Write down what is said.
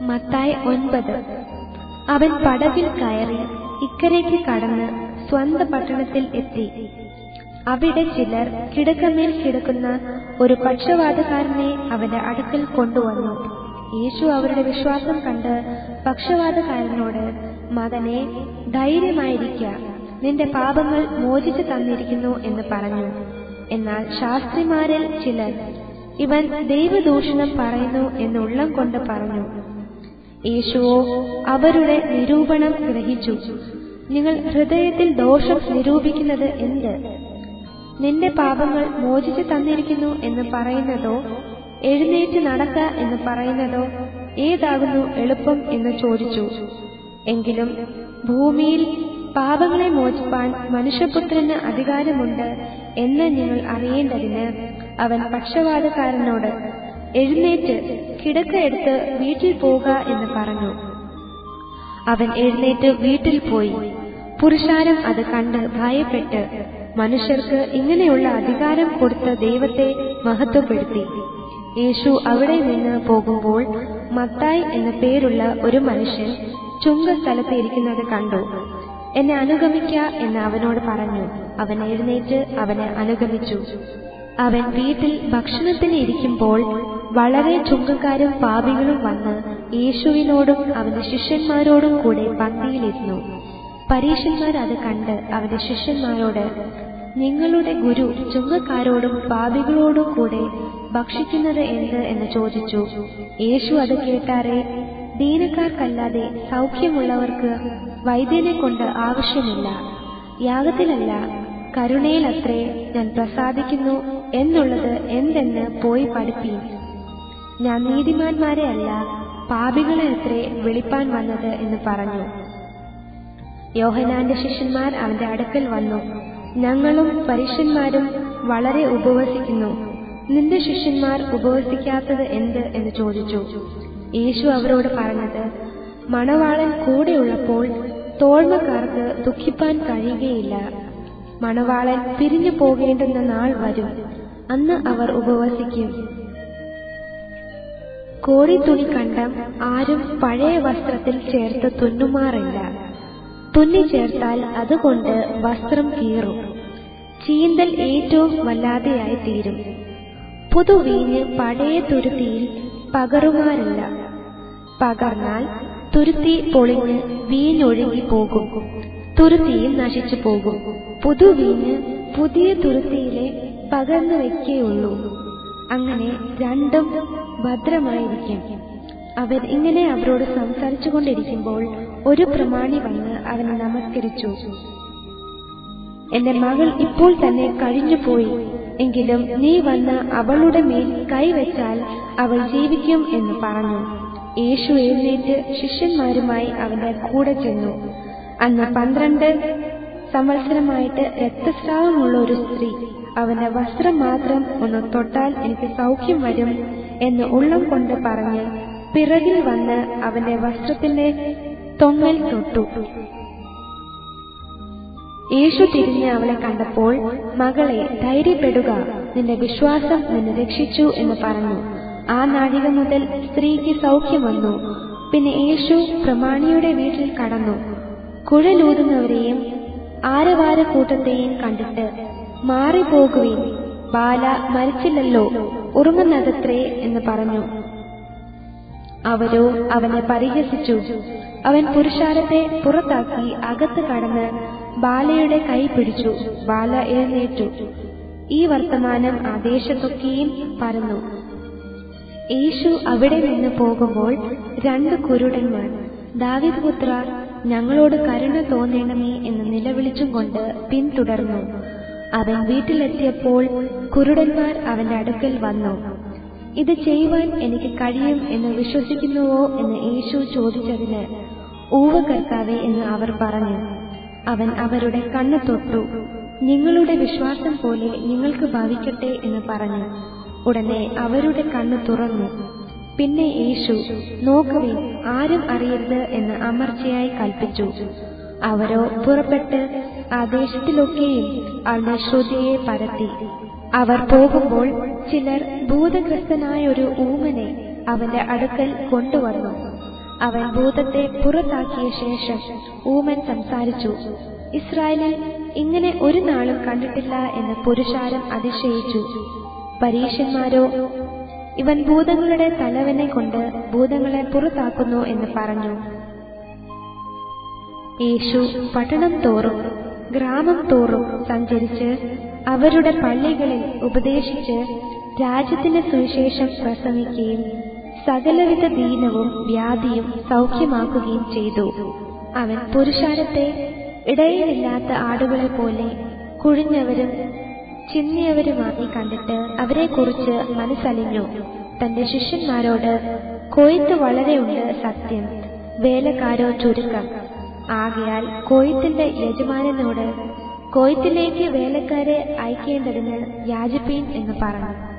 മത്തായി ഒൻപത്. അവൻ പടവിൽ കയറി ഇക്കരയ്ക്ക് കടന്ന് സ്വന്ത പട്ടണത്തിൽ എത്തി. അവിടെ ചിലർ കിടക്കമേൽ കിടക്കുന്ന ഒരു പക്ഷവാതക്കാരനെ അവന്റെ അടുക്കൽ കൊണ്ടുവന്നു. യേശു അവരുടെ വിശ്വാസം കണ്ട് പക്ഷവാതക്കാരനോട് മകനെ ധൈര്യമായിരിക്ക. നിന്റെ പാപങ്ങൾ മോചിച്ചു തന്നിരിക്കുന്നു എന്ന് പറഞ്ഞു. എന്നാൽ ശാസ്ത്രിമാരിൽ ചിലർ ഇവൻ ദൈവദൂഷണം പറയുന്നു എന്ന് ഉള്ളം കൊണ്ട് പറഞ്ഞു. യേശുവോ അവരുടെ നിരൂപണം ഗ്രഹിച്ചു. നിങ്ങൾ ഹൃദയത്തിൽ ദോഷം നിരൂപിക്കുന്നത് എന്ത്? നിന്റെ പാപങ്ങൾ മോചിച്ചു തന്നിരിക്കുന്നു എന്ന് പറയുന്നതോ എഴുന്നേറ്റ് നടക്ക എന്ന് പറയുന്നതോ ഏതാകുന്നു എളുപ്പം എന്ന് ചോദിച്ചു. എങ്കിലും ഭൂമിയിൽ പാപങ്ങളെ മോചിപ്പാൻ മനുഷ്യപുത്രന് അധികാരമുണ്ട് എന്ന് നിങ്ങൾ അറിയേണ്ടതിന് അവൻ പക്ഷവാതക്കാരനോട് എഴുന്നേറ്റ് കിടക്ക എടുത്ത് വീട്ടിൽ പോക എന്ന് പറഞ്ഞു. അവൻ എഴുന്നേറ്റ് വീട്ടിൽ പോയി. പുരുഷാരം അത് കണ്ട് ഭയപ്പെട്ട് മനുഷ്യർക്ക് ഇങ്ങനെയുള്ള അധികാരം കൊടുത്ത ദൈവത്തെ മഹത്വപ്പെടുത്തി. യേശു അവിടെ നിന്ന് പോകുമ്പോൾ മത്തായി എന്ന പേരുള്ള ഒരു മനുഷ്യൻ ചുങ്കസ്ഥലത്ത് ഇരിക്കുന്നത് കണ്ടു. എന്നെ അനുഗമിക്ക എന്ന് അവനോട് പറഞ്ഞു. അവൻ എഴുന്നേറ്റ് അവനെ അനുഗമിച്ചു. അവൻ വീട്ടിൽ ഭക്ഷണത്തിന് ഇരിക്കുമ്പോൾ വളരെ ചുങ്കക്കാരും പാപികളും വന്ന് യേശുവിനോടും അവന്റെ ശിഷ്യന്മാരോടും കൂടെ പന്തിയിലിരുന്നു. പരീശന്മാർ അത് കണ്ട് അവന്റെ ശിഷ്യന്മാരോട് നിങ്ങളുടെ ഗുരു ചുങ്കക്കാരോടും പാപികളോടും കൂടെ ഭക്ഷിക്കുന്നത് എന്ത്? എന്ന് ചോദിച്ചു. യേശു അത് കേട്ടാറേ ദീനക്കാർക്കല്ലാതെ സൗഖ്യമുള്ളവർക്ക് വൈദ്യനെ കൊണ്ട് ആവശ്യമില്ല. യാഗത്തിലല്ല കരുണയിലത്രേ ഞാൻ പ്രസാദിക്കുന്നു. എന്നുള്ളത് എന്തെന്ന് പോയി പഠിപ്പീൻ. ഞാൻ നീതിമാന്മാരെ അല്ല പാപികളെ അത്രേ വിളിപ്പാൻ വന്നത് എന്ന് പറഞ്ഞു. യോഹനാന്റെ ശിഷ്യന്മാർ അവന്റെ അടുക്കൽ വന്നു. ഞങ്ങളും പരീക്ഷന്മാരും വളരെ ഉപവസിക്കുന്നു. നിന്റെ ശിഷ്യന്മാർ ഉപവസിക്കാത്തത് എന്ത് എന്ന് ചോദിച്ചു. യേശു അവരോട് പറഞ്ഞത് മണവാളൻ കൂടെയുള്ളപ്പോൾ തോഴ്മക്കാർക്ക് ദുഃഖിപ്പാൻ കഴിയുകയില്ല. മണവാളൻ പിരിഞ്ഞു പോകേണ്ടുന്ന നാൾ വരും. അന്ന് അവർ ഉപവസിക്കും. കോടിത്തുണി കണ്ടം ആരും പഴയ വസ്ത്രത്തിൽ ചേർത്ത് തുന്നുമാറില്ല. തുന്നി ചേർത്താൽ അതുകൊണ്ട് വസ്ത്രം കീറും. ചീന്തൽ ഏറ്റവും വല്ലാതെയായി തീരും. പുതുവീഞ്ഞ് പഴയ തുരുത്തിയിൽ പകറുമാറില്ല. പകർന്നാൽ തുരുത്തി പൊളിഞ്ഞ് വീഞ്ഞൊഴുകി പോകും. തുരുത്തിയും നശിച്ചു പോകും. പുതുവീഞ്ഞ് പുതിയ തുരുത്തിയിലെ പകർന്നു വയ്ക്കേയുള്ളൂ അങ്ങനെ രണ്ടും ഭദ്രമായിരിക്കും. അവൻ ഇങ്ങനെ അവരോട് സംസാരിച്ചു കൊണ്ടിരിക്കുമ്പോൾ ഒരു പ്രമാണി വന്ന് അവനെ നമസ്കരിച്ചു. എന്റെ മകൾ ഇപ്പോൾ തന്നെ കഴിഞ്ഞുപോയി. എങ്കിലും നീ വന്ന് അവളുടെ മേൽ കൈവച്ചാൽ അവൾ ജീവിക്കും എന്ന് പറഞ്ഞു. യേശു എഴുന്നേറ്റ് ശിഷ്യന്മാരുമായി അവന്റെ കൂടെ ചെന്നു. അന്ന് പന്ത്രണ്ട് സംവത്സരമായിട്ട് രക്തസ്രാവമുള്ള ഒരു സ്ത്രീ. അവന്റെ വസ്ത്രം മാത്രം ഒന്ന് തൊട്ടാൽ എനിക്ക് സൗഖ്യം വരും എന്ന് ഉള്ളം കൊണ്ട് പറഞ്ഞ് പിറകിൽ വന്ന് അവന്റെ വസ്ത്രത്തിന്റെ തൊങ്ങൽ തൊട്ടു. യേശു തിരിഞ്ഞ് അവളെ കണ്ടപ്പോൾ മകളെ ധൈര്യപ്പെടുക നിന്റെ വിശ്വാസം നിന്നെ രക്ഷിച്ചു എന്ന് പറഞ്ഞു. ആ നാഴിക മുതൽ സ്ത്രീക്ക് സൗഖ്യം വന്നു. പിന്നെ യേശു പ്രമാണിയുടെ വീട്ടിൽ കടന്നു. കുഴലൂതുന്നവരെയും ആരവാര കൂട്ടത്തെയും കണ്ടിട്ട് മാറിപ്പോകുകയും ബാല മരിച്ചില്ലല്ലോ ഉറങ്ങുന്നതത്രേ എന്ന് പറഞ്ഞു. അവരോ അവനെ പരിഹസിച്ചു. അവൻ പുരുഷാരത്തെ പുറത്താക്കി അകത്ത് കടന്ന് ബാലയുടെ കൈ പിടിച്ചു. ബാല എഴുന്നേറ്റു. ഈ വർത്തമാനം ആ ദേശത്തൊക്കെയും യേശു അവിടെ നിന്ന് പോകുമ്പോൾ രണ്ട് കുരുടന്മാർ ദാവിദ് പുത്ര ഞങ്ങളോട് കരുണ തോന്നണമേ എന്ന് നിലവിളിച്ചും കൊണ്ട് പിന്തുടർന്നു. അവൻ വീട്ടിലെത്തിയപ്പോൾ കുരുടന്മാർ അവന്റെ അടുക്കൽ വന്നു. ഇത് ചെയ്യുവാൻ എനിക്ക് കഴിയും എന്ന് വിശ്വസിക്കുന്നുവോ? എന്ന് യേശു ചോദിച്ചതിന് ഊവ കർത്താവേ എന്ന് അവർ പറഞ്ഞു. അവൻ അവരുടെ കണ്ണു തൊട്ടു. നിങ്ങളുടെ വിശ്വാസം പോലെ നിങ്ങൾക്ക് ഭവിക്കട്ടെ എന്ന് പറഞ്ഞു. ഉടനെ അവരുടെ കണ്ണു തുറന്നു. പിന്നെ യേശു നോക്കുവിൻ ആരും അറിയരുത് എന്ന് അമർച്ചയായി കൽപ്പിച്ചു. അവരോ പുറപ്പെട്ട് ആ ദേശത്തിലൊക്കെയും അവന്റെ ശ്രുതിയെ പരത്തി. അവർ പോകുമ്പോൾ ചിലർ ഭൂതഗ്രസ്തനായ ഒരു ഊമനെ അവന്റെ അടുക്കൽ കൊണ്ടുവന്നു. അവൻ ഭൂതത്തെ പുറത്താക്കിയ ശേഷം ഊമൻ സംസാരിച്ചു ഇസ്രായേലിൽ ഇങ്ങനെ ഒരു നാളും കണ്ടിട്ടില്ല എന്ന് പുരുഷാരം അതിശയിച്ചു. പരീക്ഷന്മാരോ ഇവൻ ഭൂതങ്ങളുടെ തലവനെ കൊണ്ട് ഭൂതങ്ങളെ പുറത്താക്കുന്നു എന്ന് പറഞ്ഞു. യേശു പട്ടണം തോറും ഗ്രാമം തോറും സഞ്ചരിച്ച് അവരുടെ പള്ളികളിൽ ഉപദേശിച്ച് രാജ്യത്തിന്റെ സുവിശേഷം പ്രസംഗിക്കുകയും സകലവിധ ദീനവും വ്യാധിയും സൗഖ്യമാക്കുകയും ചെയ്തു. അവൻ പുരുഷാരത്തെ ഇടയിലില്ലാത്ത ആടുകളെ പോലെ കുഴിഞ്ഞവരും ചിന്നിയവരുമായി കണ്ടിട്ട് അവരെക്കുറിച്ച് മനസ്സലിഞ്ഞു. തന്റെ ശിഷ്യന്മാരോട് കൊയ്ത്ത് വളരെയുണ്ട് സത്യം. വേലക്കാരോ ചുരുക്കം. ആകയാൽ കൊയ്ത്തിന്റെ യജമാനനോട് കൊയ്ത്തിലേക്ക് വേലക്കാരെ അയക്കേണ്ടതിന് യാചിപ്പീൻ എന്ന് പറഞ്ഞു.